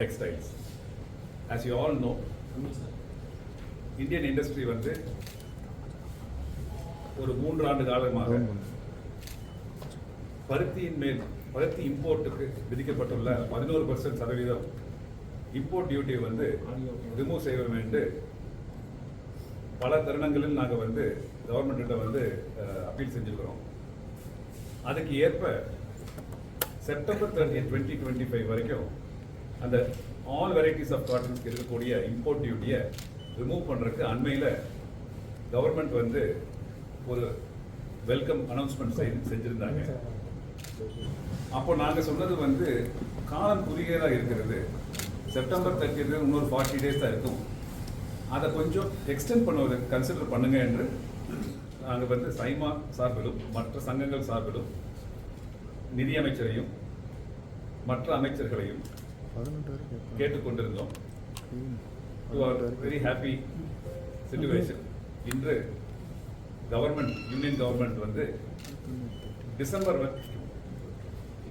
Textiles as you all know Indian industry வந்து ஒரு மூன்று ஆண்டு காலமாக பருத்தியின் மேல் பருத்தி இம்போர்ட்டுக்கு விதிக்கப்பட்டுள்ள பதினோரு பர்சன்ட் சதவீதம் இம்போர்ட் டியூட்டியை வந்து ரிமூவ் செய்ய வேண்டும் பல தருணங்களில் நாங்கள் வந்து கவர்மெண்ட்டிட்ட வந்து அப்பீல் செஞ்சுருக்கிறோம். அதுக்கு ஏற்ப September thirty twenty twenty five வரைக்கும் அந்த ஆல் வெரைட்டிஸ் ஆஃப் காட்டன்ஸ்க்கு இருக்கக்கூடிய இம்போர்ட் டியூட்டியை ரிமூவ் பண்ணுறதுக்கு அண்மையில் கவர்மெண்ட் வந்து ஒரு வெல்கம் அனௌன்ஸ்மெண்ட் செய்து செஞ்சுருந்தாங்க. அப்போ நாங்கள் சொன்னது வந்து காலம் குறுகியதாக இருக்கிறது. செப்டம்பர் தேர்ட்டியில் இன்னொரு ஃபார்ட்டி டேஸ் தான் இருக்கும். அதை கொஞ்சம் எக்ஸ்டெண்ட் பண்ணுவதற்கு கன்சிடர் பண்ணுங்க என்று நாங்கள் வந்து சைமா சார்பிலும் மற்ற சங்கங்கள் சார்பிலும் நிதியமைச்சரையும் மற்ற அமைச்சர்களையும் கேட்டுக்கொண்டிருந்தோம். வெரி ஹாப்பி சுச்சுவேஷன் இன்று கவர்மெண்ட் யூனியன் கவர்மெண்ட் வந்து டிசம்பர்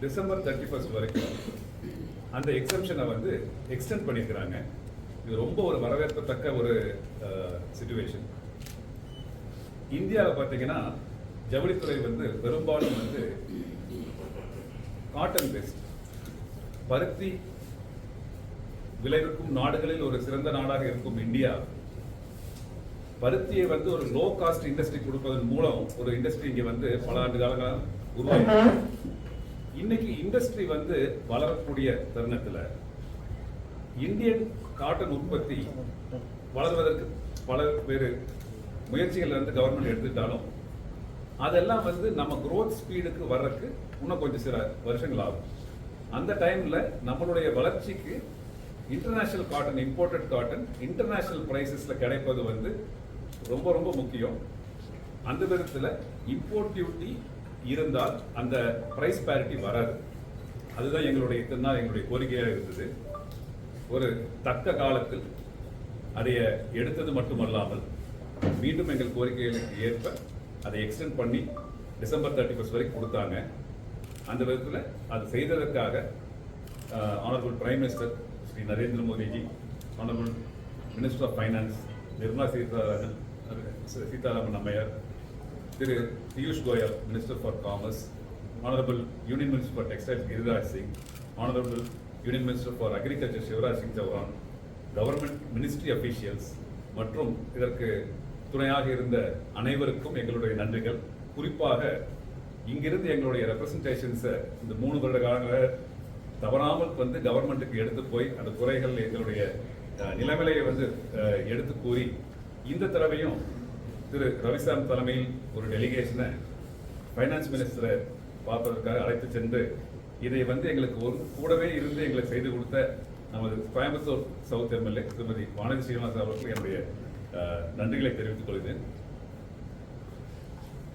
டிசம்பர் தேர்ட்டி ஃபர்ஸ்ட் வரைக்கும் அந்த எக்ஸம்ஷனை வந்து எக்ஸ்டெண்ட் பண்ணியிருக்கிறாங்க இது ரொம்ப ஒரு வரவேற்கத்தக்க ஒரு சுச்சுவேஷன் இந்தியாவில் பார்த்தீங்கன்னா ஜவுளித்துறை வந்து பெரும்பாலும் வந்து காட்டன் பேஸ்ட் பருத்தி விளைவிக்கும் நாடுகளில் ஒரு சிறந்த நாடாக இருக்கும் இந்தியா பருத்தியை வந்து ஒரு லோ காஸ்ட் இண்டஸ்ட்ரி கொடுப்பதன் மூலம் ஒரு இண்டஸ்ட்ரி இங்க வந்து பல ஆண்டு காலங்களாக உருவாகி இன்னைக்கு இண்டஸ்ட்ரி வந்து வளரக்கூடிய தருணத்துல இந்தியன் காட்டன் உற்பத்தி வளர்வதற்கு பல வேறு முயற்சிகள் வந்து கவர்மெண்ட் எடுத்துட்டாலும் அதெல்லாம் வந்து நம்ம growth ஸ்பீடுக்கு வர்றதுக்கு இன்னும் கொஞ்சம் சில வருஷங்கள் ஆகும். அந்த டைம்ல நம்மளுடைய வளர்ச்சிக்கு international cotton imported cotton international ப்ரைஸஸில் கிடைப்பது வந்து ரொம்ப ரொம்ப முக்கியம். அந்த விதத்தில் இம்போர்ட் டியூட்டி இருந்தால் அந்த ப்ரைஸ் பேரிட்டி வராது. அதுதான் எங்களுடைய இத்தனை நாள் எங்களுடைய கோரிக்கையாக இருந்தது. ஒரு தக்க காலத்தில் அதைய எடுத்தது மட்டுமல்லாமல் மீண்டும் எங்கள் கோரிக்கைகளுக்கு ஏற்ப அதை எக்ஸ்டெண்ட் பண்ணி டிசம்பர் தேர்ட்டி ஃபர்ஸ்ட் வரைக்கும் கொடுத்தாங்க. அந்த விதத்தில் அது செய்ததற்காக honourable prime minister Shri Narendra Modiji honourable minister of finance Nirmala Sitharaman Sitharaman Ammaiyar Thiru Piyush Goyal minister for commerce honourable union minister for textiles Giriraj Singh honourable union minister for agriculture Shivraj Singh Chouhan government ministry officials மற்றும் இதற்கு துணையாக இருந்த அனைவருக்கும் எங்களுடைய நன்றிகள். குறிப்பாக இங்கிருந்து எங்களுடைய ரெப்ரசன்டேஷன்ஸை இந்த மூணு வருட காலங்களில் தவறாமல் வந்து கவர்மெண்ட்டுக்கு எடுத்து போய் அந்த குறைகள் எங்களுடைய நிலைமையை வந்து எடுத்து கூறி இந்த தடவையும் திரு ரவிசாம் தலைமையில் ஒரு டெலிகேஷனை ஃபைனான்ஸ் மினிஸ்டரை பார்ப்பதற்காக அழைத்து சென்று இதை வந்து எங்களுக்கு ஒரு கூடவே இருந்து எங்களுக்கு செய்து கொடுத்த நமது கோயம்புத்தூர் சவுத் எம்எல்ஏ திருமதி வானதி ஸ்ரீனிவாசன் அவர்களுக்கு என்னுடைய நன்றிகளை தெரிவித்துக் கொள்கிறேன்.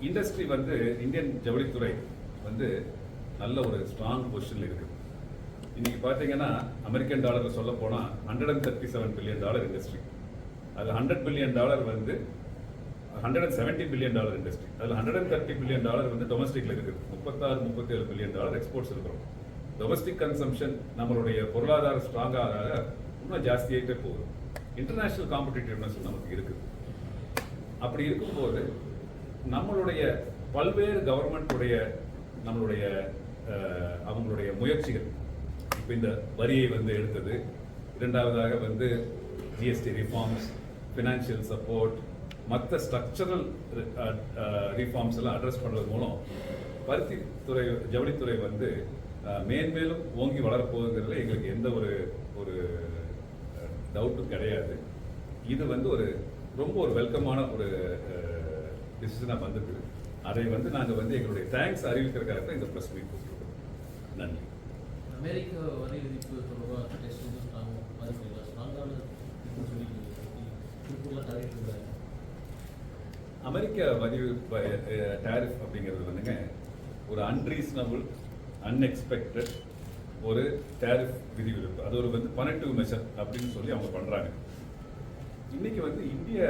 இண்டஸ்ட்ரி வந்து இந்தியன் ஜவுளித்துறை வந்து நல்ல ஒரு ஸ்ட்ராங் பொசிஷனில் இருக்குது இன்னைக்கு பார்த்தீங்கன்னா அமெரிக்கன் டாலர் சொல்ல போனால் hundred and thirty seven billion dollar industry அதில் ஹண்ட்ரட் பில்லியன் டாலர் வந்து hundred and seventy billion dollar industry அதில் hundred and thirty billion dollar வந்து டொமஸ்டிக்கில் இருக்குது. முப்பத்தாறு முப்பத்தேழு பில்லியன் டாலர் எக்ஸ்போர்ட்ஸ் இருக்கிறோம். டொமஸ்டிக் கன்சம்ஷன் நம்மளுடைய பொருளாதார ஸ்ட்ராங்காக இன்னும் ஜாஸ்தியாகிட்டே போகுது. இன்டர்நேஷ்னல் காம்படிட்டிவ்னஸ் நமக்கு இருக்குது. அப்படி இருக்கும்போது நம்மளுடைய பல்வேறு கவர்மெண்ட்டுடைய நம்மளுடைய அவங்களுடைய முயற்சிகள் இந்த வரியை வந்து எடுத்தது. இரண்டாவதாக வந்து ஜிஎஸ்டி ரிஃபார்ம்ஸ் ஃபினான்ஷியல் சப்போர்ட் மற்ற ஸ்ட்ரக்சரல் ரிஃபார்ம்ஸ் எல்லாம் அட்ரஸ் பண்ணுறது மூலம் பருத்தி துறை ஜவுளித்துறை வந்து மேன்மேலும் ஓங்கி வளரப்போகுங்கிறதுல எங்களுக்கு எந்த ஒரு ஒரு டவுட்டும் கிடையாது. இது வந்து ஒரு ரொம்ப ஒரு வெல்கமான ஒரு டிசிஷனாக வந்திருக்கு அதை வந்து நாங்கள் வந்து எங்களுடைய தேங்க்ஸ் அறிவிக்கிறதுக்காக தான் இந்த ப்ரெஸ் மீட் கொடுத்துருக்கோம் நன்றி. அமெரிக்க வரி விதிப்பு தொடர்பாக டெஸ்ட் வந்து ஸ்ட்ராங் மதிப்பில்லை ஸ்ட்ராங்கான சொல்லி அமெரிக்க வரி டேரிஃப் அப்படிங்கிறது வந்துங்க ஒரு அன்ரீசனபுள் அன்எக்ஸ்பெக்டட் ஒரு டேரிஃப் விதிவிலக்கு. அது ஒரு வந்து பனட்டிவ் மெஷர் அப்படின்னு சொல்லி அவங்க பண்ணுறாங்க இன்னைக்கு வந்து இந்திய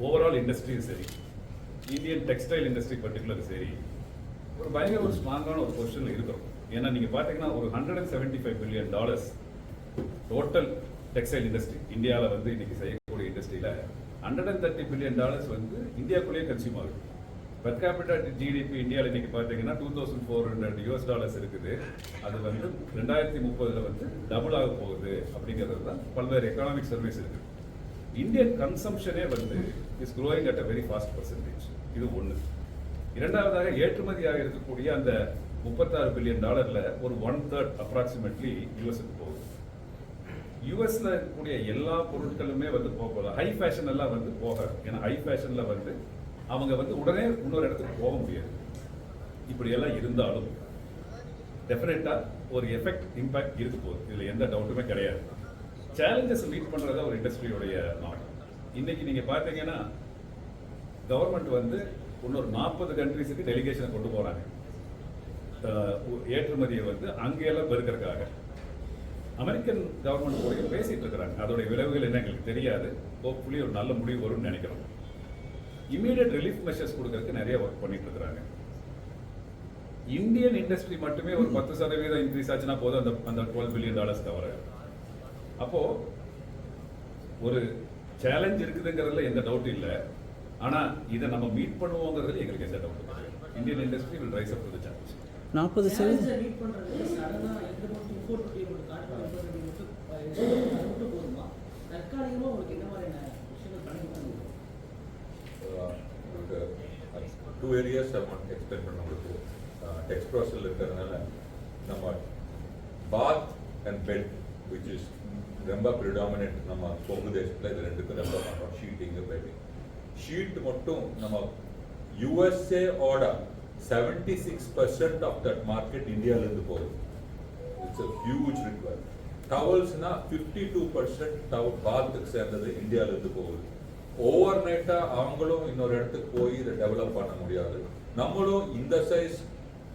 ஓவரால் இண்டஸ்ட்ரியும் சரி இந்தியன் டெக்ஸ்டைல் இண்டஸ்ட்ரி பர்டிகுலர் சரி ஒரு பயங்கர ஒரு ஸ்ட்ராங்கான ஒரு பொசிஷனில் இருக்கும் ஏன்னா நீங்க பாத்தீங்கன்னா ஒரு hundred and seventy five billion dollars total textile industry இந்தியாவில் வந்து இன்னைக்கு செய்யக்கூடிய இண்டஸ்ட்ரியில் hundred and thirty billion dollars வந்து இந்தியாக்குள்ளேயே கன்சியூம் ஆகுது. பெர் கேபிட்டா ஜிடிபி இந்தியாவில் இன்னைக்கு பார்த்தீங்கன்னா two thousand four hundred US dollars இருக்குது. அது வந்து ரெண்டாயிரத்தி முப்பதில் வந்து டபுள் ஆக போகுது அப்படிங்கிறது தான் பல்வேறு எக்கனாமிக் சர்வீஸ் இருக்குது இந்தியன் கன்சம்ஷனே வந்து is growing at a very fast percentage இது ஒன்று இரண்டாவதாக ஏற்றுமதியாக இருக்கக்கூடிய அந்த முப்பத்தாறு பில்லியன் டாலரில் ஒரு ஒன் தேர்ட் அப்ராக்சிமேட்லி யூஎஸ்க்கு போகுது. யூஎஸ்ல இருக்கக்கூடிய எல்லா பொருட்களுமே வந்து போக ஹை ஃபேஷன் எல்லாம் வந்து போகாது ஏன்னா ஹை ஃபேஷன்ல வந்து அவங்க வந்து உடனே இன்னொரு இடத்துக்கு போக முடியாது. இப்படி எல்லாம் இருந்தாலும் டெஃபினட்டா ஒரு எஃபெக்ட் இம்பாக்ட் இருக்க போகுது. இதுல எந்த டவுட்டுமே கிடையாது. சேலஞ்சஸ் மீட் பண்றதா ஒரு இண்டஸ்ட்ரியோடைய நாட். இன்னைக்கு நீங்க பாத்தீங்கன்னா கவர்மெண்ட் வந்து இன்னொரு நாற்பது கண்ட்ரிஸுக்கு டெலிகேஷனை கொண்டு போகிறாங்க ஏற்றுமதியை வந்து அங்கேயெல்லாம் பெருக்கிறதுக்காக. அமெரிக்கன் கவர்மெண்ட் கூட பேசிகிட்டு இருக்கிறாங்க. அதோடைய விளைவுகள் என்ன எங்களுக்கு தெரியாது. ஹோப்ஃபுல்லி ஒரு நல்ல முடிவு வரும்னு நினைக்கிறோம். இமீடியட் ரிலீஃப் மெஷர்ஸ் கொடுக்கறதுக்கு நிறைய ஒர்க் பண்ணிட்டு இருக்கிறாங்க. இந்தியன் இண்டஸ்ட்ரி மட்டுமே ஒரு பத்து சதவீதம் இன்க்ரீஸ் ஆச்சுன்னா போதும். அந்த அந்த டுவெல் பில்லியன் டாலர்ஸ் தவிர. அப்போ ஒரு சேலஞ்ச் இருக்குதுங்கிறதுல எந்த டவுட் இல்லை. ஆனா இதை நம்ம மீட் பண்ணுவோங்கிறதுல எங்களுக்கு எந்த doubt Indian industry will rise up to the challenge நாற்பது சதவீதம். சேலஞ்சை மீட் பண்ணுறது சடனாக எந்த மட்டும் இம்போர்ட் பண்ணி ஒரு காட்டு இம்போர்ட் பண்ணி மட்டும் அஹ், அது மட்டும் போதுமா? தற்காலிகமாக உங்களுக்கு என்ன மாதிரியான விஷயங்கள் பண்ணி கொடுக்க டூ ஏரியாஸ் எக்ஸ்பிளைன் பண்ண உங்களுக்கு டெக்ஸ்ட் ப்ராசஸில் இருக்கிறதுனால நம்ம bath and bed which is ரொம்ப ப்ரிடாமினென்ட் நம்ம கொங்கு தேசத்தில் இது ரெண்டுக்கும் ரொம்ப பண்ணுறோம் ஷீட்டிங்கு பெட்டிங் ஷீட் மட்டும் நம்ம யுஎஸ்ஏ ஓட seventy six percent of that market இந்தியாவிலேருந்து போகுது. இட்ஸ் அ ஹியூஜ் ரிக்வர் டவல்ஸ்னா ஃபிஃப்டி டூ பர்சன்ட் டவல் பாத்துக்கு சேர்ந்தது இந்தியாவிலேருந்து போகுது. ஓவர் நைட்டாக அவங்களும் இன்னொரு இடத்துக்கு போய் இதை டெவலப் பண்ண முடியாது. நம்மளும் இந்த சைஸ்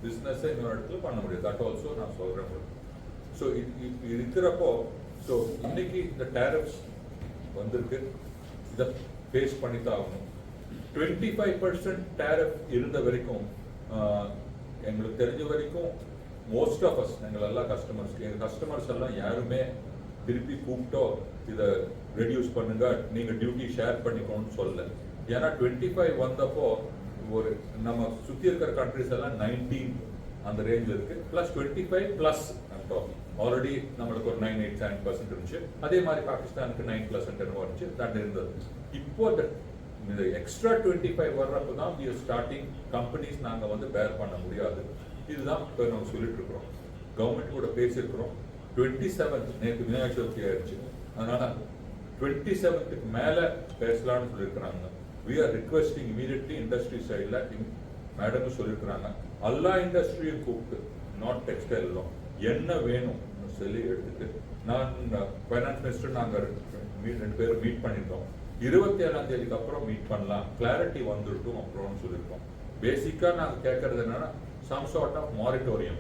பிஸ்னஸை இன்னொரு இடத்துல பண்ண முடியாது. தட் ஆல்சோ நான் சொல்கிறேன் ஸோ இருக்கிறப்போ ஸோ இன்னைக்கு இந்த டேரப்ஸ் வந்திருக்கு. இதை ஃபேஸ் பண்ணி தான் ஆகணும் டுவெண்ட்டி ஃபைவ் பர்சன்ட் டேரிஃப் இருந்த வரைக்கும் எங்களுக்கு தெரிஞ்ச வரைக்கும் மோஸ்ட் ஆஃப் அஸ் எங்கள் எல்லா கஸ்டமர்ஸ் எங்கள் கஸ்டமர்ஸ் எல்லாம் யாருமே திருப்பி கூப்பிட்டோ இதை ரெடியூஸ் பண்ணுங்க நீங்கள் டியூட்டி ஷேர் பண்ணிக்கோன்னு சொல்லல. ஏன்னா டுவெண்ட்டி ஃபைவ் வந்தப்போ ஒரு நம்ம சுற்றி இருக்கிற கண்ட்ரிஸ் எல்லாம் நைன்டீன் அந்த ரேஞ்சில் இருக்குது plus twenty five plus already நம்மளுக்கு ஒரு நைன் எயிட் செவன் பர்சன்ட் இருந்துச்சு. அதே மாதிரி பாகிஸ்தானுக்கு நைன் பர்சன்ட் இருந்துச்சு தட் இருந்தது இம்பார்ட்டன்ட் இந்த எக்ஸ்ட்ரா டுவெண்ட்டி ஃபைவ் வர்றப்போ தான் வி ஸ்டார்டிங் கம்பெனிஸ் நாங்கள் வந்து பேர் பண்ண முடியாது. இதுதான் இப்போ நம்ம சொல்லிட்டு இருக்கிறோம். கவர்மெண்ட் கூட பேசியிருக்கிறோம். டுவெண்ட்டி செவன்த் நேற்று விநாயகர் சதுர்த்தி ஆயிடுச்சு. அதனால டுவெண்ட்டி செவன்த்துக்கு மேலே பேசலாம்னு சொல்லியிருக்கிறாங்க. We are requesting immediately industry சைடில் மேடமும் சொல்லியிருக்கிறாங்க. எல்லா இண்டஸ்ட்ரியும் கூப்பிட்டு நாட் டெக்ஸ்டைலும் என்ன வேணும்? சொல்லி எடுத்துட்டு நான் ஃபைனான்ஸ் மினிஸ்டர் நாங்கள் ரெண்டு பேரும் மீட் பண்ணியிருக்கோம் இருபத்தி ஏழாம் தேதிக்கு அப்புறம் மீட் பண்ணலாம். கிளாரிட்டி வந்துட்டும் அப்புறம்னு சொல்லியிருக்கோம். பேசிக்காக நாங்கள் கேட்கறது என்னன்னா some sort of moratorium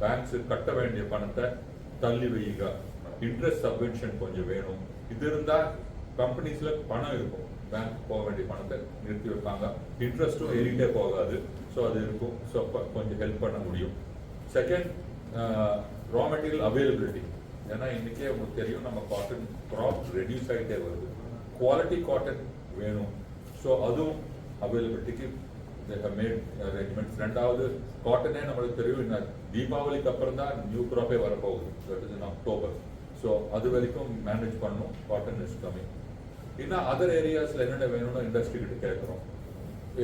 banks கட்ட வேண்டிய பணத்தை தள்ளி வையுங்க. இன்ட்ரெஸ்ட் சப்வென்ஷன் கொஞ்சம் வேணும். இது இருந்தால் கம்பெனிஸில் பணம் இருக்கும். பேங்க் போக வேண்டிய பணத்தை நிறுத்தி வைப்பாங்க. இன்ட்ரெஸ்ட்டும் ஏறிட்டே போகாது. ஸோ அது இருக்கும். ஸோ கொஞ்சம் ஹெல்ப் பண்ண முடியும். செகண்ட் ரா மெட்டீரியல் அவைலபிலிட்டி ஏன்னா இன்றைக்கே உங்களுக்கு தெரியும் நம்ம காட்டன் க்ராப் ரெடியூஸ் ஆகிட்டே வருது. குவாலிட்டி காட்டன் வேணும். ஸோ அதுவும் அவைலபிலிட்டிக்கு மேட் அரேஞ்ச்மெண்ட்ஸ் ரெண்டாவது காட்டனே நம்மளுக்கு தெரியும் என்ன தீபாவளிக்கு அப்புறம் தான் நியூ க்ராப்பே வரப்போகுது. That is in October so அது வரைக்கும் மேனேஜ் பண்ணும். காட்டன் இஸ் கம்மிங் இன்னும் அதர் ஏரியாஸில் என்னென்ன வேணும்னு இண்டஸ்ட்ரி கிட்ட கேட்குறோம்.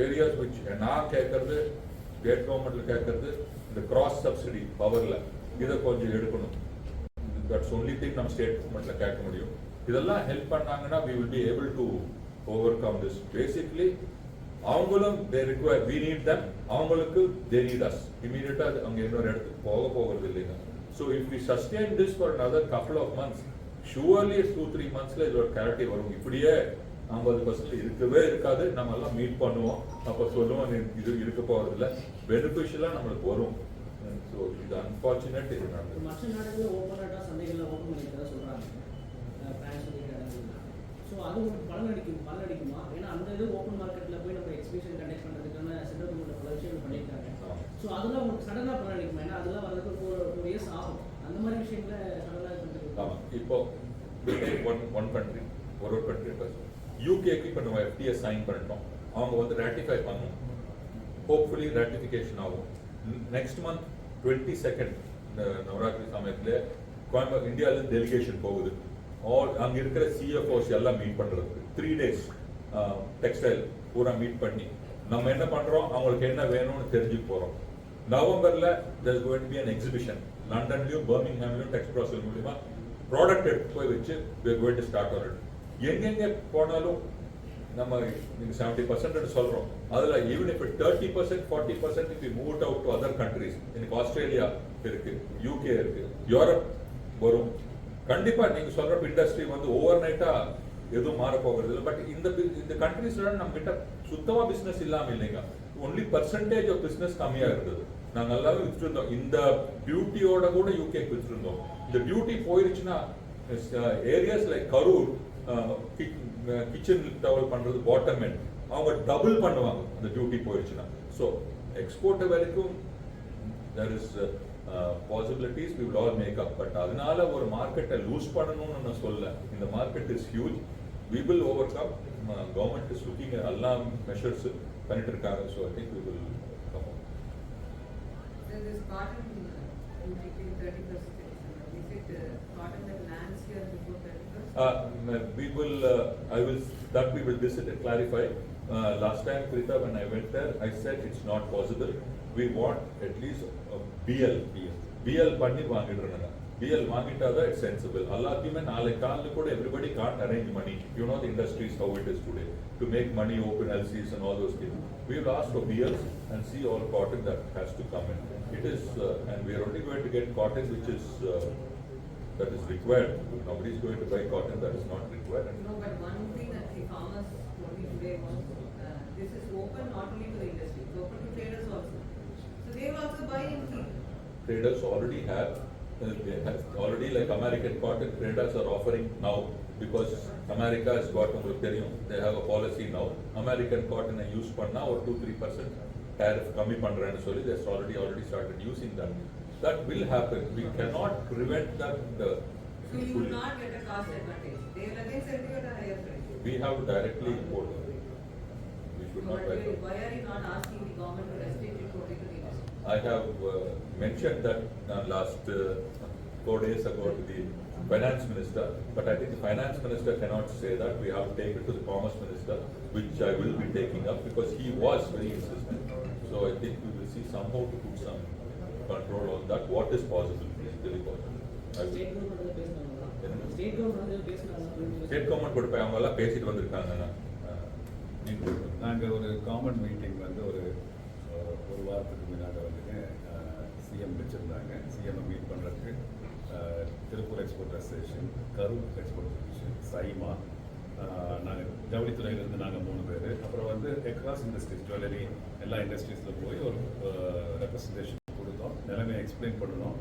ஏரியாஸ் விச் நான் கேட்கறது ஸ்டேட் கவர்மெண்ட்ல கேட்கறது இந்த கிராஸ் சப்சிடி பவர்ல இதை கொஞ்சம் எடுக்கணும். தட்ஸ் ஒன்லி திங் நம்ம ஸ்டேட் கவர்மெண்ட்ல கேட்க முடியும். இதெல்லாம் ஹெல்ப் பண்ணாங்கன்னா we will be able to overcome this. Basically அவங்களும் they require we need them. அவங்களுக்கு they need us. Immediate அவங்க இன்னொரு இடத்துக்கு போக போகிறது இல்லைங்க. So if we sustain this for another couple of months surely two three மந்த்ஸ்ல இது ஒரு கிளாரிட்டி வரும். இப்படியே ஐம்பது பர்சன்ட் இருக்கவே இருக்காது. நம்ம எல்லாம் மீட் பண்ணுவோம். அப்ப சொல்லுவோம் இது இருக்க போறது இல்ல. பெனிஃபிஷியலா நம்மளுக்கு வரும். ஸோ இது அன்பார்ச்சுனேட் இது நடந்தது மற்ற நாடுகளில் ஓப்பனாக சந்தைகளில் ஓப்பன் பண்ணிக்கிறதா சொல்கிறாங்க ஸோ அது ஒரு பலன் அடிக்கும் பலன் அடிக்குமா ஏன்னா அந்த இது ஓப்பன் மார்க்கெட்டில் போய் நம்ம எக்ஸிபிஷன் கண்டக்ட் பண்ணுறதுக்கான சென்ட்ரல் கவர்மெண்ட் பல விஷயங்கள் பண்ணியிருக்காங்க. ஸோ அதெல்லாம் உங்களுக்கு சடனாக பலனளிக்குமா? ஏன்னா அதெல்லாம் வரதுக்கு ஒரு டூ இயர்ஸ் ஆகும். அந்த மாதிரி விஷயங்கள சடனாக பண்ணுறது இப்போ ஒன் ஒன் கண்ட்ரி ஒரு ஒரு கண்ட்ரி யூகேக்கு இப்போ நம்ம எஃப்டிஏ சைன் பண்ணிட்டோம். அவங்க வந்து ரேட்டிஃபை பண்ணணும். ஹோப்ஃபுல்லி ரேட்டிஃபிகேஷன் ஆகும். நெக்ஸ்ட் மந்த் டுவெண்ட்டி செகண்ட் இந்த நவராத்திரி சமயத்தில் கோயம்புத்தூர் இந்தியாவிலேருந்து டெலிகேஷன் போகுது. ஆல் அங்கே இருக்கிற சிஎஃப்ஓஸ் எல்லாம் மீட் பண்ணுறதுக்கு த்ரீ டேஸ் டெக்ஸ்டைல் பூரா மீட் பண்ணி. நம்ம என்ன பண்ணுறோம் அவங்களுக்கு என்ன வேணும்னு தெரிஞ்சு போகிறோம் நவம்பரில் thus going be an exhibition லண்டன்லையும் லண்டன்லயும் பர்மிங்ஹாம்லயும் டெக்ஸ் ப்ராசல் மூலியமா ப்ராடக்ட் எடுத்து போய் வச்சு கோயின் ஸ்டார்ட் going எங்கெங்கே போனாலும் நம்ம நீங்கள் செவன்டி பர்சன்ட் சொல்கிறோம் அதில் ஈவன் இப்போ தேர்ட்டி பர்சன்ட் ஃபார்ட்டி பர்சன்ட் இப்போ move out to other countries இன்னைக்கு ஆஸ்திரேலியா இருக்குது யூகே இருக்குது யூரோப் வரும். கண்டிப்பா நீங்க சொல்ற இண்டஸ்ட்ரி வந்து ஓவர் நைட்டா எதுவும் மாறப்போகிறது இல்லை. பட் இந்த இந்த கண்ட்ரிஸ்ல நம்ம கிட்ட சுத்தமா பிசினஸ் இல்லாம இல்லைங்க. ஒன்லி பர்சன்டேஜ் ஆஃப் பிசினஸ் கம்மியா இருந்தது. நாங்க நல்லாவே வித்துருந்தோம் இந்த பியூட்டியோட கூட யூகே வித்துருந்தோம் இந்த beauty போயிருச்சுன்னா areas like Karur kitchen towel பண்றது பாட்டம் எண்ட் அவங்க டபுள் பண்ணுவாங்க. அந்த டியூட்டி போயிருச்சுன்னா. ஸோ எக்ஸ்போர்ட் வரைக்கும் there is uh, uh, we will all make up but அதனால ஒரு மார்க்கெட்டை லூஸ் பண்ணணும்னு நான் சொல்ல இந்த market is huge we will overcome government is looking எல்லா மெஷர்ஸ் பண்ணிட்டு இருக்காங்க so I think. So this cotton, uh, uh? Uh, we will, uh, I will, that we will visit and clarify. Uh, last time, Krita, when I went there, I said it's not possible. We want at least a BL. BL பண்ணி வாங்கிடுறாங்க BL வாங்கிட்டாதான் it's sensible. எல்லாத்தையுமே நாளைக்கு காலைல கூட everybody can't arrange money. You know the industry is how it is today. To make money, open LCs and all those things. We will ask for BLs and see all cotton that has to come in. It is, uh, and we are only going to get cotton which is, uh, that is required. Nobody is going to buy cotton that is not required. And No, but one thing that the farmers told me today was, uh, this is open not only to the industry, it's open to traders also. So they will also buy and keep. Traders already have, uh, they have already like American cotton traders are offering now because America has got, உங்களுக்கு தெரியும், they have a policy now. American cotton I use பண்ணா ஒரு two, three percent tariff கம்மி பண்றேன்னு சொல்லி they has already, already started using that. That will happen. We cannot prevent that. uh, So you will fully. not get a cost advantage. They will again sell you at a higher price. We have to directly import. We So should not but buy. you- why are you not asking the government to restrict I have uh, mentioned that uh, last uh, four days ago to the finance minister, but I think the finance minister cannot say that. We have to take it to the commerce minister, which I will be taking up because he was very insistent. So I think we will see somehow to put some control on that. What is possible, physically possible. I will- state government பேசினாங்களா என்ன? State government வந்து பேசினாங்களா state government கூட போய் அவங்க எல்லாம் பேசிட்டு வந்திருக்காங்க நீங்க நாங்கள் ஒரு காமன் மீட்டிங் வந்து ஒரு ஒரு வாரத்துக்கு முன்னாடி வந்துங்க சிஎம் வச்சுருந்தாங்க. சிஎம் மீட் பண்ணுறதுக்கு Tiruppur export association Karur export association SIMA நாங்கள் ஜவுளித்துறையிலேருந்து நாங்கள் மூணு பேர். அப்புறம் வந்து எக்ராஸ் இண்டஸ்ட்ரீஸ் ஜுவல்லரி எல்லா இண்டஸ்ட்ரீஸில் போய் ஒரு ரெப்ரஸன்டேஷன் கொடுத்தோம். நிலைமையை எக்ஸ்பிளைன் பண்ணணும்.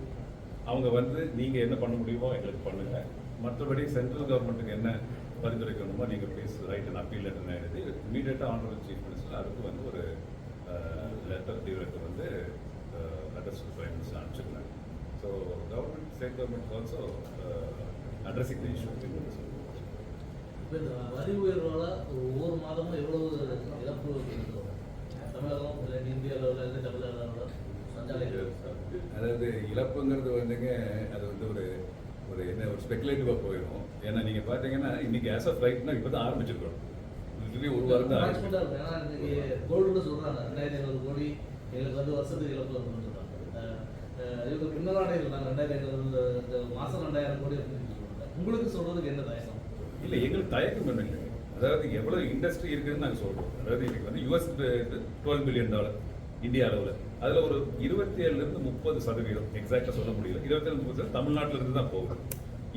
அவங்க வந்து நீங்கள் என்ன பண்ண முடியுமோ எங்களுக்கு பண்ணுங்கள் மற்றபடி சென்ட்ரல் கவர்மெண்ட்டுக்கு என்ன பரிந்துரைக்கணுமோ நீங்கள் please write and appeal letter எழுதி இமீடியட்டாக ஆனரபிள் சீஃப் மினிஸ்டர் அதுக்கு வந்து ஒரு லெட்டர் டியூரேட்டர் வந்து address prime minister அனுப்பிச்சிருந்தாங்க. So government state government also addressing the issue வரி உயர்வால ஒவ்வொரு மாதமும் எவ்வளவு இழப்பு? தமிழகம் இல்லாட்டி இந்திய அளவில் இல்லை தமிழக அளவில் அதாவது இழப்புங்கிறது வந்துங்க அது வந்து ஒரு ஒரு என்ன ஒரு ஸ்பெகுலேட்டிவாக போயிடும் ஏன்னா நீங்கள் பார்த்தீங்கன்னா இன்னைக்கு ஆஸ் ஆஃப் ரைட்னா இப்போ தான் ஆரம்பிச்சிருக்கோம். லிட்டரலி ஒரு வாரம் தான் கோல்டுல சொல்றாங்க. ரெண்டாயிரத்தி ஐநூறு கோடி எங்களுக்கு வந்து வருஷத்துக்கு இழப்பு வரும்னு சொல்றாங்க. இவங்க நாங்கள் ரெண்டாயிரத்தி ஐநூறு மாசம் ரெண்டாயிரம் கோடி அப்படின்னு சொல்றாங்க. உங்களுக்கு சொல்றதுக்கு என்ன தயக்கம்? இல்லை எங்களுக்கு தயக்கம் இல்லை அதாவது எவ்வளோ இண்டஸ்ட்ரி இருக்குதுன்னு நாங்கள் சொல்கிறோம் அதாவது இன்னைக்கு வந்து US twelve billion dollar India அளவில். அதில் ஒரு இருபத்தி ஏழுலேருந்து முப்பது சதவீதம் எக்ஸாக்டாக சொல்ல முடியல. இருபத்தேழு முப்பது சதவீதம் தமிழ்நாட்டில் இருந்து தான் போகுது.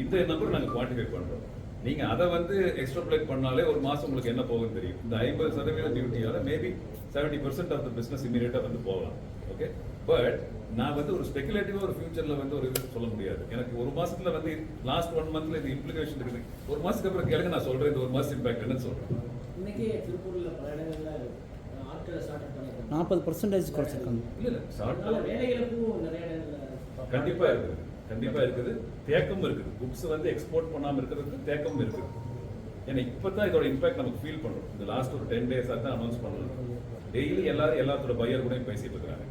இந்த நம்பர் நாங்கள் குவான்டிஃபை பண்ணுறோம் நீங்கள் அதை வந்து எக்ஸ்ட்ராப்ளேட் பண்ணாலே ஒரு மாதம் உங்களுக்கு என்ன போகுதுன்னு தெரியும். இந்த ஐம்பது சதவீதம் டியூட்டியால் maybe seventy percent of the business இமீடியட்டாக வந்து போகலாம். ஓகே பட் நான் வந்து ஒரு ஸ்பெகுலேட்டிவாக ஒரு ஃபியூச்சரில் வந்து ஒரு இது சொல்ல முடியாது. எனக்கு ஒரு மாசத்துல வந்து லாஸ்ட் ஒன் மந்த்ல இது இம்ப்ளிகேஷன் இருக்குது. ஒரு மாசத்துக்கு அப்புறம் கேளுங்க நான் சொல்றேன் இந்த ஒரு மாசம் இம்பாக்ட் என்னன்னு சொல்றேன். இன்னைக்கே திருப்பூர்ல பல இடங்கள்ல நாற்பது பர்சன்டேஜ் குறைச்சிருக்காங்க இல்ல இல்ல. ஷார்ட் அதனால வேலை இழப்பும் நிறைய இடங்கள்ல கண்டிப்பா இருக்குது கண்டிப்பாக இருக்குது. தேக்கம் இருக்குது. புக்ஸ் வந்து எக்ஸ்போர்ட் பண்ணாமல் இருக்கிறதுக்கு தேக்கம் இருக்குது. ஏன்னா இப்போ தான் இதோட இம்பாக்ட் நமக்கு ஃபீல் பண்ணுறோம் இந்த லாஸ்ட் ஒரு டென் டேஸாக தான் அனௌன்ஸ் பண்ணணும். டெய்லி எல்லாரும் எல்லாத்தோட பையர் கூட பேசிட்டு இருக்காங்க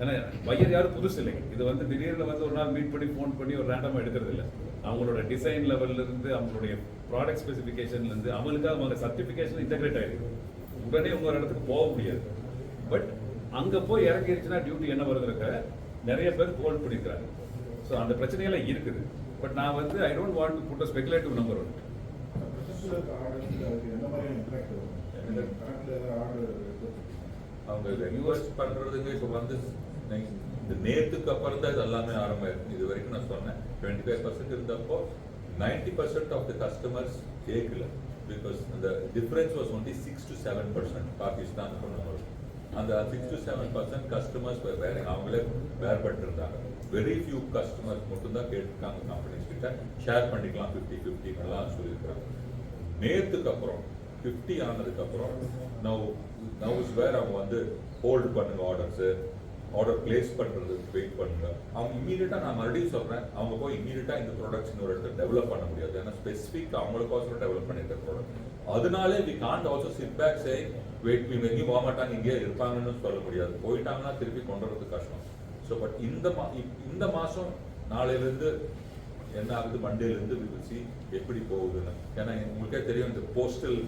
ஏன்னா பையர் யாரும் புதுசு இல்லைங்க. இது வந்து திடீர்னு வந்து ஒரு நாள் மீட் பண்ணி ஃபோன் பண்ணி ஒரு ரேண்டமாக எடுக்கிறது இல்லை. அவங்களோட டிசைன் லெவல்ல இருந்து அவங்களுடைய ப்ராடக்ட் ஸ்பெசிஃபிகேஷன்லேருந்து அவங்களுக்காக அவங்களுக்கு அவங்க சர்டிஃபிகேஷன் இன்டகிரேட் ஆகிருக்கு உடனே உங்கள் இடத்துக்கு போக முடியாது. பட் அங்கே போய் இறங்கிருச்சுன்னா டியூட்டி என்ன வருதுருக்க நிறைய பேர் ஹோல்ட் பண்ணிருக்காங்க ஸோ அந்த பிரச்சனையெல்லாம் இருக்குது. பட் நான் வந்து I don't want to put speculative number one அவங்க ரெக்வஸ்ட் பண்றதுக்கு இப்போ வந்து இந்த நேத்துக்கு அப்புறம் தான் இது எல்லாமே ஆரம்பமாயிருக்கு. இது வரைக்கும் நான் சொன்னேன். டுவெண்ட்டி ஃபைவ் பர்சன்ட் இருந்தப்போ ninety percent of the customers கேட்கல பிகாஸ் அந்த difference was only six to seven percent Pakistan நம்மளுக்கு அந்த six to seven percent customers வேற அவங்களே வேர் பண்ணிருந்தாங்க வெரி ஃபியூ கஸ்டமர்ஸ் மட்டும்தான் கேட்டிருக்காங்க கம்பெனிஸ் கிட்ட. ஷேர் பண்ணிக்கலாம் ஃபிஃப்டி ஃபிஃப்டி எல்லாம் சொல்லியிருக்காங்க. நேத்துக்கு அப்புறம் ஃபிஃப்டி ஆனதுக்கப்புறம் நவ் நவ் வேர் அவங்க வந்து ஹோல்டு பண்ணுங்க ஆர்டர்ஸு ஆர்டர் பிளேஸ் பண்ணுறதுக்கு வெயிட் பண்ணுங்க. அவங்க இமீடியட்டாக நான் மறுபடியும் சொல்கிறேன் அவங்க போய் இமீடியட்டாக இந்த ப்ராடக்ட்ஸ் இன்னொரு இடத்துல டெவலப் பண்ண முடியாது. ஏன்னா ஸ்பெசிஃபிக் அவங்களுக்கோசரம் டெவலப் பண்ணிருக்க ப்ராடக்ட் அதனாலே we can't also sit back say wait எங்கேயும் போக மாட்டாங்க இங்கே இருப்பாங்கன்னு சொல்ல முடியாது. போயிட்டாங்கன்னா திருப்பி கொண்டு வரது கஷ்டம். ஸோ பட் இந்த மா இந்த மாதம் நாளையிலேருந்து என்ன ஆகுது? மண்டேலேருந்து விசி எப்படி போகுதுன்னு. ஏன்னா உங்களுக்கே தெரியும் இந்த போஸ்டல்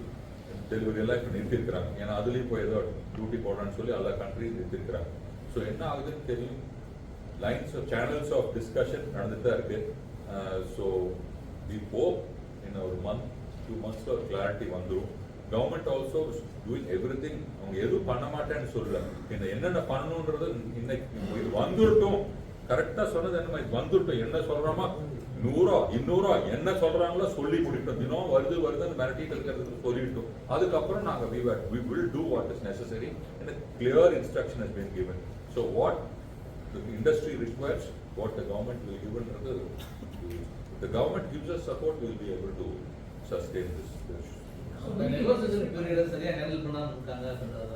டெலிவரி எல்லாம் இப்போ நிறுத்திருக்கிறாங்க ஏன்னா அதுலேயும் போய் ஏதோ டியூட்டி போடுறான்னு சொல்லி எல்லா கண்ட்ரியும் நிறுத்திருக்கிறாங்க ஸோ என்ன ஆகுதுன்னு தெரியும். Lines of channels of discussion நடந்துட்டு தான் இருக்குது ஸோ வி ஹோப் இன் ஒரு மந்த் டூ மந்த்ஸில் ஒரு கிளாரிட்டி வந்துடும் government also doing everything அவங்க எதுவும் பண்ண மாட்டேன்னு சொல்லல இந்த என்னென்ன பண்ணணுன்றது இன்னைக்கு இது வந்துடட்டும் கரெக்டா சொன்னது என்ன இது வந்துட்டோம். என்ன சொல்றோமா? நூறோ இன்னூறோ என்ன சொல்றாங்களோ சொல்லி முடிக்கணும் தினம் வருது வருதுன்னு மிரட்டிட்டு இருக்கிறதுக்கு சொல்லிட்டோம். அதுக்கப்புறம் நாங்கள் we were- do what do necessary is necessary. Instruction a clear instruction so what industry requires what the government requires what the government will give ன்றது if the government gives us support we will be able to sustain this, this இந்த negotiation பீரியடை சரியா handle பண்ணாம இருக்காங்க அப்படின்றத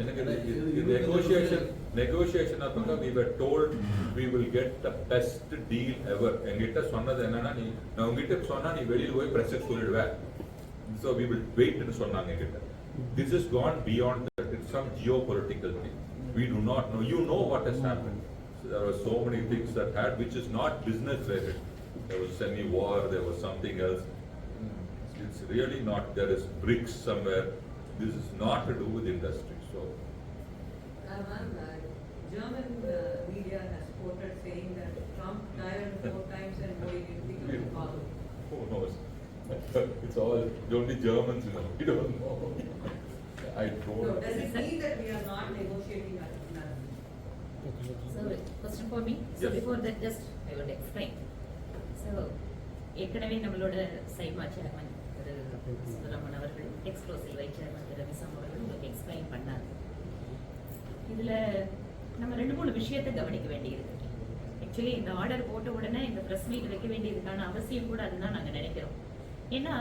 எனக்கு இது- இது negotiation negotiation அப்பங்க we were told we will get the best deal ever என்கிட்ட சொன்னது என்னன்னா நீ நான் உங்ககிட்ட சொன்னா நீ வெளியில போய் press சொல்லிடுவ so we will wait னு சொன்னாங்க என்கிட்ட this has gone beyond that it's some geopolitical thing we do not know you know what has happened so there were so many things that had which is not business related there was semi war there was something else it's really not there is bricks somewhere this is not to do with industry so Uh, ma'am, uh, German uh, media has quoted saying that Trump died four times and Modi didn't become a father. Who knows? It's all only Germans, you know. We don't know. I So don't. does it mean that we are not negotiating at at- So, question for me, so Yes. before that, just I would explain. So, ஏற்கனவே நம்மளோட SIMA chairman திரு சுந்தரமன் அவர்கள் exclusive vice chairman Thiru Ravisam அவர்கள் உங்களுக்கு explain பண்ணாங்க இதில் நம்ம ரெண்டு மூணு விஷயத்தை கவனிக்க வேண்டியிருக்கு. ஆக்சுவலி இந்த ஆர்டர் போட்ட உடனே இந்த ப்ரெஸ் மீட் வைக்க வேண்டியதுக்கான அவசியம் கூட அதுதான் நாங்கள் நினைக்கிறோம். ஏன்னா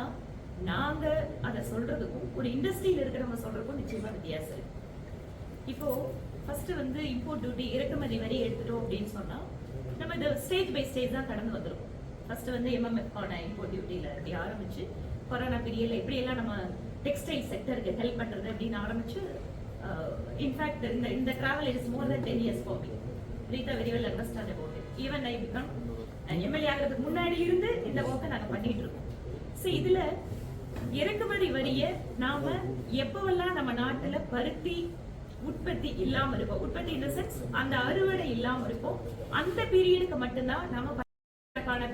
நாங்கள் அதை சொல்றதுக்கும் ஒரு இண்டஸ்ட்ரியில இருக்கிறவங்க சொல்றதுக்கும் நிச்சயமாக வித்தியாசம் இருக்கு. இப்போ ஃபர்ஸ்ட் வந்து இம்போர்ட் டியூட்டி இறக்குமதி வரி எடுத்துட்டோம் அப்படின்னு சொன்னால் நம்ம இந்த ஸ்டேஜ் பை ஸ்டேஜ் தான் கடந்து வந்துருக்கோம் ஃபர்ஸ்ட் வந்து எம்எம்எஃப் ஆன இம்போர்ட் டியூட்டியில் அப்படி ஆரம்பிச்சு கொரோனா பீரியட்ல எப்படி எல்லாம் நம்ம டெக்ஸ்டைல் செக்டருக்கு ஹெல்ப் பண்றது அப்படின்னு ஆரம்பிச்சு இன்ஃபேக்ட் இந்த இந்த travel is more than ten years for me Rita very well understand about it even I become MLA ஆகிறதுக்கு முன்னாடி இருந்து இந்த ஒர்க்கை நாங்கள் பண்ணிட்டு இருக்கோம். ஸோ இதுல இறக்குமதி வரிய நாம எப்பவெல்லாம் நம்ம நாட்டுல பருத்தி உற்பத்தி இல்லாம இருக்கும் உற்பத்தி இந்த சென்ஸ் அந்த அறுவடை இல்லாம இருக்கும் அந்த பீரியடுக்கு மட்டும்தான் நம்ம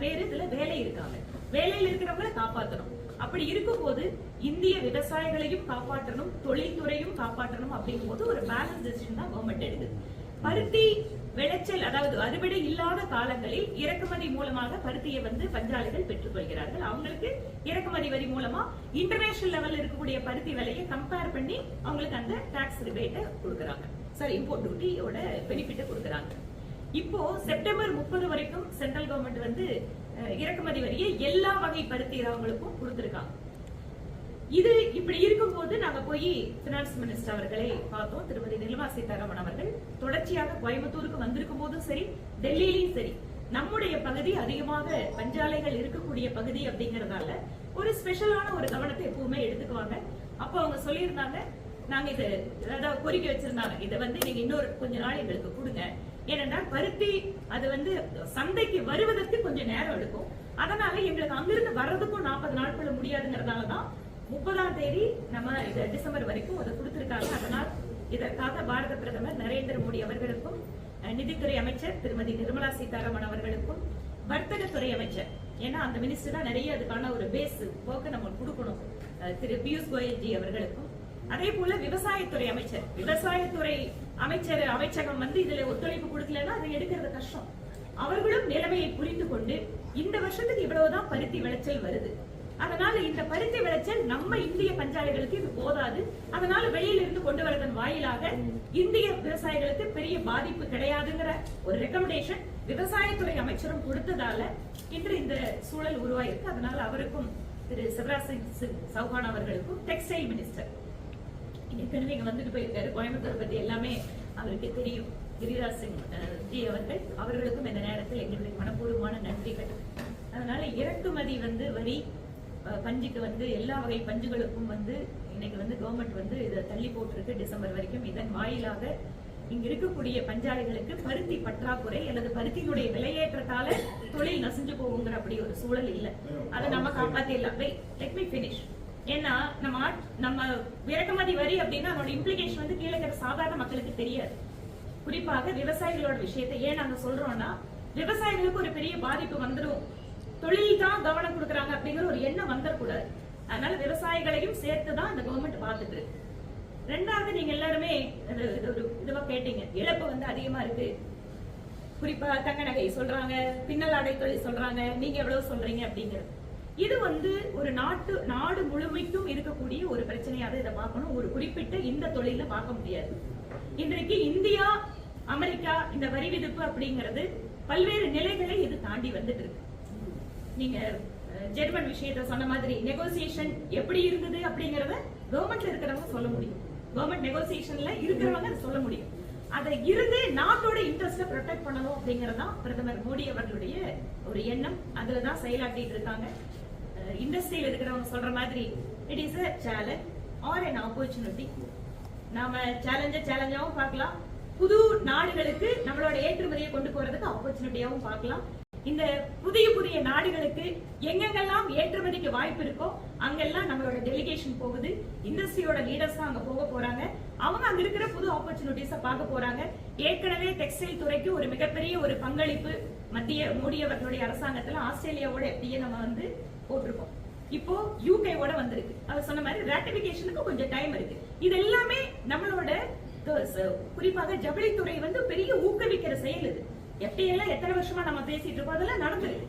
பேர் இதுல வேலை இருக்காங்க. வேலையில இருக்கிறவங்கள காப்பாற்றணும் அப்படி இருக்கும்போது இந்திய விவசாயிகளையும் காப்பாற்றணும் தொழில்துறையும் காப்பாற்றணும் அப்படிங்கும் போது ஒரு பேலன்ஸ் டெசிஷன் தான் கவர்மெண்ட் எடுக்குது. பருத்தி விளைச்சல் அதாவது அறுவடை இல்லாத காலங்களில் இறக்குமதி மூலமாக பருத்தியை வந்து பஞ்சாலைகள் பெற்றுக்கொள்கிறார்கள் அவங்களுக்கு இறக்குமதி வரி மூலமா இன்டர்நேஷனல் லெவல்ல இருக்கக்கூடிய பருத்தி விலையை கம்பேர் பண்ணி அவங்களுக்கு அந்த டாக்ஸ் ரிபேட்டை கொடுக்குறாங்க. சாரி இம்போர்ட் டியூட்டியோட பெனிஃபிட்டை கொடுக்குறாங்க. இப்போ செப்டம்பர் முப்பது வரைக்கும் சென்ட்ரல் கவர்மெண்ட் வந்து இறக்குமதி வரியை எல்லா வகை பருத்தி ரகங்களுக்கும் கொடுத்திருக்காங்க. இது இப்படி இருக்கும்போது நாங்க போய் பினான்ஸ் மினிஸ்டர் அவர்களை பார்த்தோம். திருமதி நிர்மலா சீதாராமன் அவர்கள் தொடர்ச்சியாக கோயம்புத்தூருக்கு வந்திருக்கும் போதும் சரி டெல்லியிலும் சரி நம்முடைய பகுதி அதிகமாக பஞ்சாலைகள் இருக்கக்கூடிய பகுதி அப்படிங்கறதால ஒரு ஸ்பெஷலான ஒரு கவனத்தை எப்பவுமே எடுத்துக்குவாங்க. அப்ப அவங்க சொல்லியிருந்தாங்க நாங்க இது அதாவது கோரிக்கை வச்சிருந்தாங்க. இதை வந்து நீங்க இன்னொரு கொஞ்ச நாள் எங்களுக்கு கொடுங்க. ஏனென்றால் பருத்தி அது வந்து சந்தைக்கு வருவதற்கு கொஞ்சம் நேரம் எடுக்கும். அதனால எங்களுக்கு அங்கிருந்து வர்றதுக்கும் நாற்பது நாட்கள் முடியாதுங்கிறதால தான் முப்பதாம் தேதி நம்ம இது டிசம்பர் வரைக்கும் அதை கொடுத்துருக்காங்க. அதனால் இதற்காக பாரத பிரதமர் நரேந்திர மோடி அவர்களுக்கும் நிதித்துறை அமைச்சர் திருமதி நிர்மலா சீதாராமன் அவர்களுக்கும் வர்த்தகத்துறை அமைச்சர் ஏன்னா அந்த மினிஸ்டர் தான் நிறைய அதுக்கான ஒரு பேஸ் போக்க நம்ம கொடுக்கணும். திரு பியூஷ் கோயல்ஜி அவர்களுக்கும். அதே போல விவசாயத்துறை அமைச்சர் விவசாயத்துறை அமைச்சர் அமைச்சகம் வந்து இதுல ஒத்துழைப்பு கொடுக்கலன்னா அதை எடுக்கிறது கஷ்டம். அவர்களும் நிலைமையை புரிந்து கொண்டு இந்த வருஷத்துக்கு இவ்வளவுதான் பருத்தி விளைச்சல் வருது. அதனால இந்த பருத்தி விளைச்சல் நம்ம இந்திய பஞ்சாலைகளுக்கு இது போதாது. அதனால வெளியில இருந்து கொண்டு வரதன் வாயிலாக இந்திய விவசாயிகளுக்கு பெரிய பாதிப்பு கிடையாதுங்கிற ஒரு ரெக்கமெண்டேஷன் விவசாயத்துறை அமைச்சரும் கொடுத்ததால இன்று இந்த சூழல் உருவாயிருக்கு. அதனால அவருக்கும் திரு சிவராஜ் சிங் சௌஹான் அவர்களுக்கும் டெக்ஸ்டைல் மினிஸ்டர் ஏற்கனவே இங்கே வந்துட்டு போயிருக்காரு. கோயம்புத்தூர் பற்றி எல்லாமே அவருக்கு தெரியும். கிரிராஜ் சிங் ஜி அவர்கள் அவர்களுக்கும் இந்த நேரத்தில் எங்களுடைய மனப்பூர்வமான நன்றிகள். அதனால இறக்குமதி வந்து வரி பஞ்சுக்கு வந்து எல்லா வகை பஞ்சுகளுக்கும் வந்து இன்னைக்கு வந்து கவர்மெண்ட் வந்து இதை தள்ளி போட்டிருக்கு டிசம்பர் வரைக்கும். இதன் வாயிலாக இங்க இருக்கக்கூடிய பஞ்சாலைகளுக்கு பருத்தி பற்றாக்குறை அல்லது பருத்தியினுடைய விலையேற்றத்தால தொழில் நசிஞ்சு போகுங்கிற அப்படி ஒரு சூழல் இல்லை. அதை நம்ம காப்பாத்திடலாம். லெட் மீ பினிஷ் ஏன்னா நம்ம ஆட்- நம்ம இறக்குமதி வரி அப்படின்னா அதோட இம்ப்ளிகேஷன் வந்து கீழே இருக்கிற சாதாரண மக்களுக்கு தெரியாது. குறிப்பாக விவசாயிகளோட விஷயத்தை ஏன் நாங்க சொல்றோம்னா விவசாயிகளுக்கு ஒரு பெரிய பாதிப்பு வந்துடும் தொழில் தான் கவனம் கொடுக்குறாங்க அப்படிங்கிற ஒரு எண்ணம் வந்துடக்கூடாது அதனால விவசாயிகளையும் சேர்த்து தான் இந்த கவர்மெண்ட் பார்த்துட்டு இருக்கு. ரெண்டாவது நீங்க எல்லாருமே இது ஒரு இதுவா கேட்டீங்க. இழப்பு வந்து அதிகமா இருக்கு. குறிப்பா தங்க நகை சொல்றாங்க பின்னல் ஆடை தொழில் சொல்றாங்க. நீங்க எவ்வளவு சொல்றீங்க அப்படிங்கிறது. இது வந்து ஒரு நாட்டு நாடு முழுமைக்கும் இருக்கக்கூடிய ஒரு பிரச்சனையாக இதை பார்க்கணும். ஒரு குறிப்பிட்ட இந்த தொழில பார்க்க முடியாது. இன்றைக்கு இந்தியா அமெரிக்கா இந்த வரி விதிப்பு அப்படிங்கிறது பல்வேறு நிலைகளை இது தாண்டி வந்துட்டு இருக்கு. நீங்க ஜெர்மன் விஷயத்த சொன்ன மாதிரி நெகோசியேஷன் எப்படி இருந்தது அப்படிங்கறத கவர்மெண்ட்ல இருக்கிறவங்க சொல்ல முடியும். கவர்மெண்ட் நெகோசியேஷன்ல இருக்கிறவங்க அதை சொல்ல முடியும். அதை இருந்து நாட்டோட இன்ட்ரெஸ்ட ப்ரொடெக்ட் பண்ணணும் அப்படிங்கறதுதான் பிரதமர் மோடி அவர்களுடைய ஒரு எண்ணம். அதுலதான் செயலாற்றிட்டு இருக்காங்க. இண்டஸ்ட்ரியில் இருக்கிறவங்க சொல்ற மாதிரி it is a challenge or an opportunity நாம சேலஞ்ச சேலஞ்சாவும் பார்க்கலாம். புது நாடுகளுக்கு நம்மளோட ஏற்றுமதியை கொண்டு போறதுக்கு ஆப்பர்ச்சுனிட்டியாவும் பார்க்கலாம். இந்த புதிய புதிய நாடுகளுக்கு எங்கெங்கெல்லாம் ஏற்றுமதிக்கு வாய்ப்பு இருக்கோ அங்கெல்லாம் நம்மளோட டெலிகேஷன் போகுது. இண்டஸ்ட்ரியோட லீடர்ஸ் தான் அங்க போக போறாங்க. அவங்க அங்க இருக்கிற புது ஆப்பர்ச்சுனிட்டிஸ பார்க்க போறாங்க. ஏற்கனவே டெக்ஸ்டைல் துறைக்கு ஒரு மிகப்பெரிய ஒரு பங்களிப்பு மத்திய மோடி அவர்களுடைய அரசாங்கத்துல ஆஸ்திரேலியாவோட எப்படியே நம்ம வந்து போட்டிருக்கோம். இப்போ யூகேவோட வந்திருக்கு. அவர் சொன்ன மாதிரி ராட்டிபிகேஷனுக்கு கொஞ்சம் டைம் இருக்கு. இது எல்லாமே நம்மளோட குறிப்பாக ஜவுளித்துறை வந்து பெரிய ஊக்குவிக்கிற செயல் இது. எப்படியெல்லாம் எத்தனை வருஷமா நம்ம பேசிட்டு இருக்கோம்? அதெல்லாம் நடந்திருக்கு.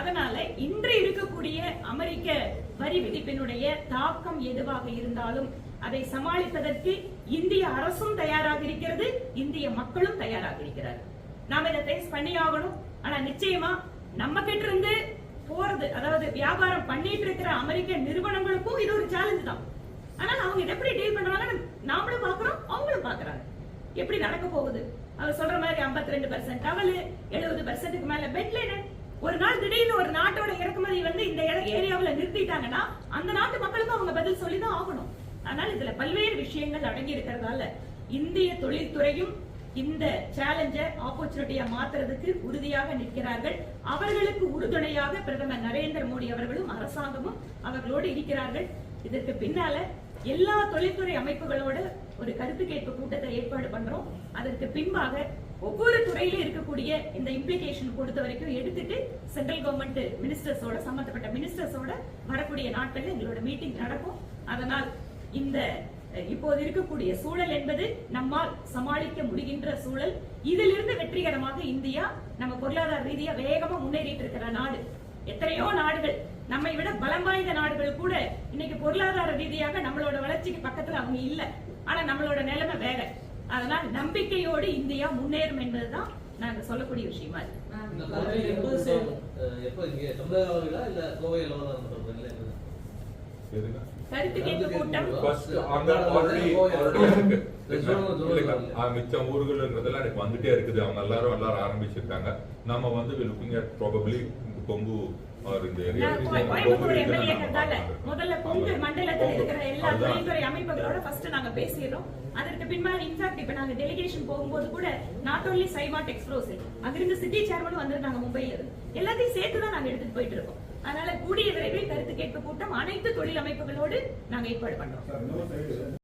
அதனால இன்று இருக்கக்கூடிய அமெரிக்க வரி விதிப்பினுடைய தாக்கம் எதுவாக இருந்தாலும் அதை சமாளிப்பதற்கு இந்திய அரசும் தயாராக இருக்கிறது இந்திய மக்களும் தயாராக இருக்கிறார்கள். நாம இதை ஃபேஸ் பண்ணி ஆகணும் ஆனா நிச்சயமா நம்ம கிட்ட இருந்து போறது அதாவது வியாபாரம் பண்ணிட்டு இருக்கிற அமெரிக்க நிறுவனங்களுக்கும் இது ஒரு சேலஞ்சு தான். ஆனா அவங்க இதை எப்படி டீல் பண்றாங்கன்னு நாமளும் பாக்குறோம் அவங்களும் பாக்குறாங்க எப்படி நடக்க போகுது? அவர் சொல்ற மாதிரி 52% ரெண்டு பர்சன்ட் டவல் எழுபது பர்சன்ட்டுக்கு மேல பெட்லைன் ஒரு நாள் திடீர்னு ஒரு நாட்டோட இறக்குமதி வந்து இந்த ஏரியாவுல நிறுத்திட்டாங்கன்னா அந்த நாட்டு மக்களுக்கும் அவங்க பதில் சொல்லி தான் ஆகணும். ஆனால் இதுல பல்வேறு விஷயங்கள் அடங்கி இருக்கிறதால இந்திய தொழில்துறையும் இந்த சேலஞ்ச ஆப்பர்ச்சுனிட்டியா மாத்துறதுக்கு உறுதியாக நிற்கிறார்கள். அவர்களுக்கு உறுதுணையாக பிரதமர் நரேந்திர மோடி அவர்களும் அரசாங்கமும் அவர்களோடு இருக்கிறார்கள். இதற்கு பின்னால எல்லா தொழில்துறை அமைப்புகளோட ஒரு கருத்து கேட்பு கூட்டத்தை ஏற்பாடு பண்றோம். அதற்கு பின்பாக ஒவ்வொரு துறையிலும் இருக்கக்கூடிய இந்த இம்ப்ளிகேஷன் பொறுத்த வரைக்கும் எடுத்துட்டு சென்ட்ரல் கவர்மெண்ட் மினிஸ்டர்ஸோட சம்பந்தப்பட்ட மினிஸ்டர்ஸோட வரக்கூடிய நாட்கள்ல எங்களோட மீட்டிங் நடக்கும். அதனால் இந்த இப்போது இருக்கக்கூடிய சூழல் என்பது நம்மால் சமாளிக்க முடிகின்ற சூழல். இதிலிருந்து வெற்றிகரமாக இந்தியா நம்ம பொருளாதார ரீதியா வேகமா முன்னேறிட்டு இருக்கிற நாடு. எத்தனையோ நாடுகள் நம்மை விட பலம் வாய்ந்த நாடுகள் கூட இன்னைக்கு பொருளாதார ரீதியாக நம்மளோட வளர்ச்சிக்கு பக்கத்துல அவங்க இல்ல. ஆனா நம்மளோட நிலைமை வேற. அதனால் நம்பிக்கையோடு இந்தியா முன்னேறும் என்பதுதான் நாங்க சொல்லக்கூடிய விஷயமா இருக்கு. கருத்து கேட்பு கூட்டம். மிச்சம் ஊர்கள்ன்றதெல்லாம் எனக்கு வந்துட்டே இருக்குது. அவங்க எல்லாரும் எல்லாரும் ஆரம்பிச்சிருக்காங்க. நம்ம வந்து லுக்கிங் அட் ப்ராபபிளி கொங்கு முதல்ல கொங்கு மண்டலத்தில் இருக்கிற எல்லா. தொழில்துறை அமைப்புகளோட ஃபர்ஸ்ட் நாங்க பேசிடுறோம். அதற்கு பின்பாடு இன்ஃபேக்ட் இப்ப நாங்க டெலிகேஷன் போகும்போது கூட நாட் only சைமாட் எக்ஸ்ப்ரோஸ் அங்கிருந்து சிட்டி சேர்மனும் வந்திருந்தாங்க இருந்து. எல்லாத்தையும் சேர்த்து தான் நாங்க எடுத்துட்டு போயிட்டு இருக்கோம். அதனால கூடிய விரைவில் கருத்து கேட்பு கூட்டம் அனைத்து தொழில் அமைப்புகளோடு நாங்க ஏற்பாடு பண்றோம்.